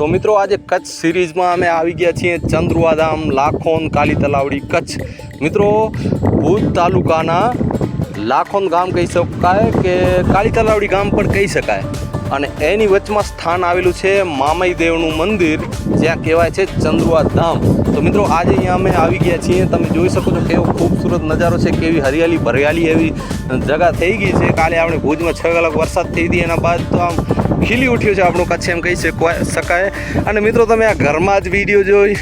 તો મિત્રો આજે કચ્છ સિરીઝમાં અમે આવી ગયા છીએ ચંદ્રુઆધામ લાખોન કાલી તલાવડી કચ્છ. મિત્રો, ભુજ તાલુકાના લાખોન ગામ કહી શકાય કે કાળી તલાવડી ગામ પણ કહી શકાય. અને એની વચમાં સ્થાન આવેલું છે મામઈ દેવનું મંદિર, જ્યાં કહેવાય છે ચંદ્રુઆ ધામ. તો મિત્રો, આજે અહીંયા અમે આવી ગયા છીએ. તમે જોઈ શકો છો કેવો ખૂબસૂરત નજારો છે, કેવી હરિયાળી ભરિયાળી એવી જગા થઈ ગઈ છે. કાલે આપણે ભુજમાં છ કલાક વરસાદ થઈ હતી, એના બાદ તો આમ ખીલી ઉઠ્યું છે આપણું કચ્છ, એમ કહી શકાય. અને મિત્રો, તમે આ ઘરમાં જ વીડિયો જોઈ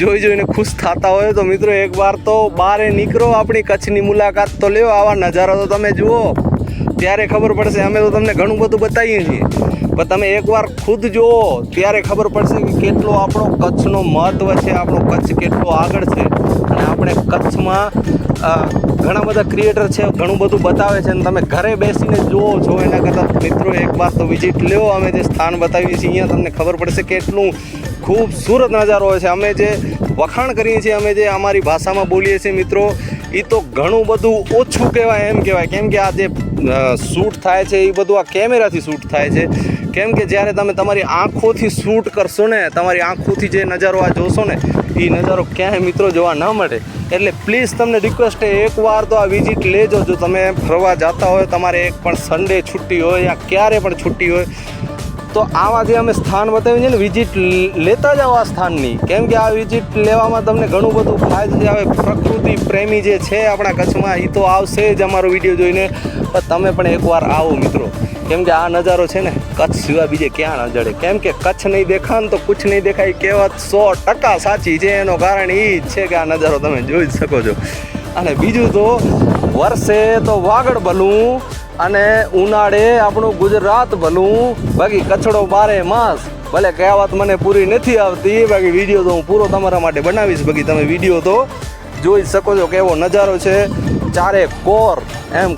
જોઈ જોઈને ખુશ થતા હોય. તો મિત્રો, એકવાર તો બહારે નીકળો આપણી કચ્છની મુલાકાત તો લ્યો. આવા નજારા તો તમે જુઓ. ત્યારે ખબર પડશે, અમે તો તમને ઘણું બધું બતાવીએ છીએ. પણ તમે એકવાર ખુદ જુઓ, ત્યારે ખબર પડશે કે કેટલો આપણો કચ્છનો મહત્ત્વ છે, આપણો કચ્છ કેટલો આગળ છે. અને આપણે કચ્છમાં ઘણા બધા ક્રિએટર છે, ઘણું બધું બતાવે છે. અને તમે ઘરે બેસીને જુઓ છો એના કરતાં મિત્રો એકવાર તો વિઝિટ લ્યો. અમે જે સ્થાન બતાવીએ છીએ, અહીંયા તમને ખબર પડશે કેટલું ખૂબસૂરત નજારો હોય છે. અમે જે વખાણ કરીએ છીએ, અમે જે અમારી ભાષામાં બોલીએ છીએ મિત્રો એ તો ઘણું બધું ઓછું કહેવાય, એમ કહેવાય. કેમ કે આ જે શૂટ થાય છે એ બધું આ કેમેરાથી શૂટ થાય છે. કેમ કે જ્યારે તમે તમારી આંખોથી શૂટ કરશો ને, તમારી આંખોથી જે નજારો આ જોશો ને એ નજારો ક્યાંય મિત્રો જોવા ન મળે. એટલે પ્લીઝ તમને રિક્વેસ્ટ છે એકવાર તો આ વિઝિટ લેજો. જો તમે ફરવા જતા હોય, તમારે એક પણ સન્ડે છુટ્ટી હોય, યા ક્યારે પણ છુટ્ટી હોય તો આમાં જે અમે સ્થાન બતાવ્યું છે ને વિઝિટ લેતા જાઓ આ સ્થાનની. કેમ કે આ વિઝિટ લેવામાં તમને ઘણું બધું ફાયદો હવે પ્રકૃતિ પ્રેમી જે છે આપણા કચ્છમાં એ તો આવશે જ અમારો વીડિયો જોઈને. પણ તમે પણ એકવાર આવો મિત્રો. કેમ કે આ નજારો છે ને, કચ્છ સિવાય બીજે ક્યાં ન જડે. કેમ કે કચ્છ નહીં દેખાન તો કુછ નહીં દેખાય કહેવત સો ટકા સાચી છે. એનું કારણ એ જ છે કે આ નજારો તમે જોઈ જ શકો છો. અને બીજું તો, વર્ષે તો વાગડ ભલું અને ઉનાળે આપણું ગુજરાત ભલું. બાકી કચડો બારે માસ. ભલે કહેવત મને પૂરી નથી આવતી, બાકી વીડિયો તો હું પૂરો તમારા માટે બનાવીશ. બાકી તમે વીડિયો તો જોઈ શકો છો કેવો નજારો છે. ચારે કોર. એમ,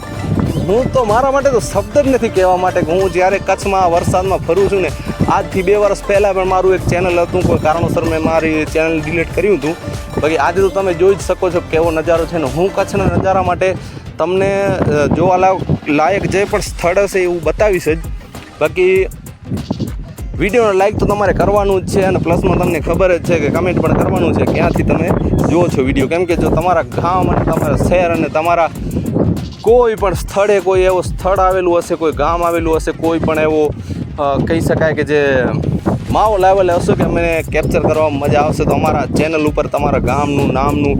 હું તો મારા માટે તો શબ્દ જ નથી કહેવા માટે કે હું જ્યારે કચ્છમાં વરસાદમાં ફરું છું ને, આજથી બે વર્ષ પહેલાં પણ મારું એક ચેનલ હતું. કોઈ કારણોસર મેં મારી ચેનલ ડિલીટ કર્યું હતું. બાકી આજે તો તમે જોઈ જ શકો છો કેવો નજારો છે ને, હું કચ્છના નજારા માટે તમને જોવા લાયક લાયક જે પણ સ્થળ હશે એવું બતાવીશ જ. બાકી વિડીયોને લાઈક તો તમારે કરવાનું જ છે અને પ્લસમાં તમને ખબર જ છે કે કમેન્ટ પણ કરવાનું છે ક્યાંથી તમે જુઓ છો વીડિયો. કેમ કે જો તમારા ગામ અને તમારા શહેર અને તમારા કોઈ પણ સ્થળે કોઈ એવો સ્થળ આવેલું હશે, કોઈ ગામ આવેલું હશે, કોઈ પણ એવો કહી શકાય કે જે માવો લેવલે હશે કે મને કેપ્ચર કરવામાં મજા આવશે, તો અમારા ચેનલ ઉપર તમારા ગામનું, નામનું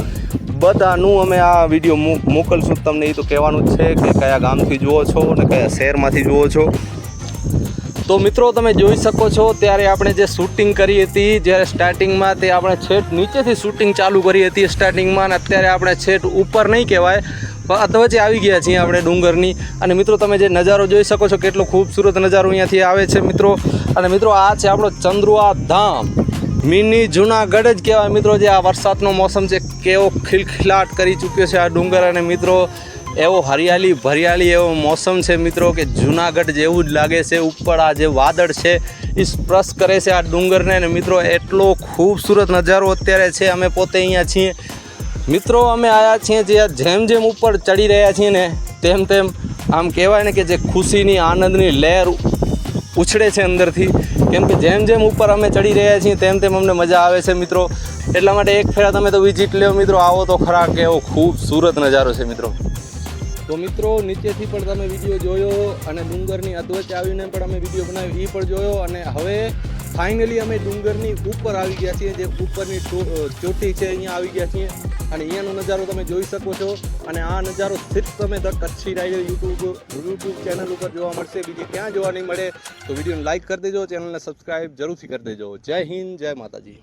બધાનું અમે આ વીડિયો મોકલશું તમને, એ તો કહેવાનું છે કે કયા ગામથી જુઓ છો અને કયા શહેરમાંથી જુઓ છો. તો મિત્રો, તમે જોઈ શકો છો, ત્યારે આપણે જે શૂટિંગ કરી હતી, જ્યારે સ્ટાર્ટિંગમાં તે આપણે છેટ નીચેથી શૂટિંગ ચાલુ કરી હતી સ્ટાર્ટિંગમાં અને અત્યારે આપણે છેટ ઉપર નહીં કહેવાય. અધવચે આવી ગયા છીએ આપણે ડુંગરની. અને મિત્રો, તમે જે નજારો જોઈ શકો છો, કેટલો ખૂબસૂરત નજારો અહીંયાથી આવે છે મિત્રો. અને મિત્રો, આ છે આપણો ચંદ્રુઆ ધામ. મિની જુનાગઢ જ કહેવાય મિત્રો, જે આ વરસાદનો મોસમ છે. કેવો ખિલખિલાટ કરી ચૂક્યો છે આ ડુંગર અને મિત્રો, એવો હરિયાળી ભરિયાળી એવો મોસમ છે મિત્રો કે જુનાગઢ જેવું જ લાગે છે, ઉપર આ જે વાદળ છે, એ સ્પર્શ કરે છે આ ડુંગરને અને મિત્રો એટલો ખૂબસૂરત નજારો અત્યારે છે, અમે પોતે અહીંયા છીએ. મિત્રો, અમે આવ્યા છીએ જે જેમ જેમ ઉપર ચડી રહ્યા છીએ ને, તેમ તેમ આમ કહેવાય ને કે જે ખુશીની, આનંદની લહેર ઉછળે છે અંદરથી. કેમ કે જેમ જેમ ઉપર અમે ચડી રહ્યા છીએ, તેમ તેમ અમને મજા આવે છે મિત્રો. એટલા માટે એક ફેરા તમે તો વિઝિટ લ્યો મિત્રો. આવો તો ખરા કે એવો ખૂબસૂરત નજારો છે મિત્રો. તો મિત્રો, નીચેથી પણ તમે વીડિયો જોયો અને ડુંગરની અધવચ્ચે આવીને પણ અમે વીડિયો બનાવ્યો એ પણ જોયો અને હવે ફાઇનલી અમે ડુંગરની ઉપર આવી ગયા છીએ, જે ઉપરની ચોટી છે, અહીંયા આવી ગયા છીએ. અને અહીંયાનો નજારો તમે જોઈ શકો છો. અને આ નજારો સિર્ફ તમે the Kutchi rider YouTube YouTube channel ઉપર જોવા મળશે. બીજી ક્યાં જોવા નહીં મળે, તો વિડીયોને લાઇક કરી દેજો, ચેનલને સબસ્ક્રાઈબ જરૂરથી કરી દેજો. જય હિન્દ, જય માતાજી.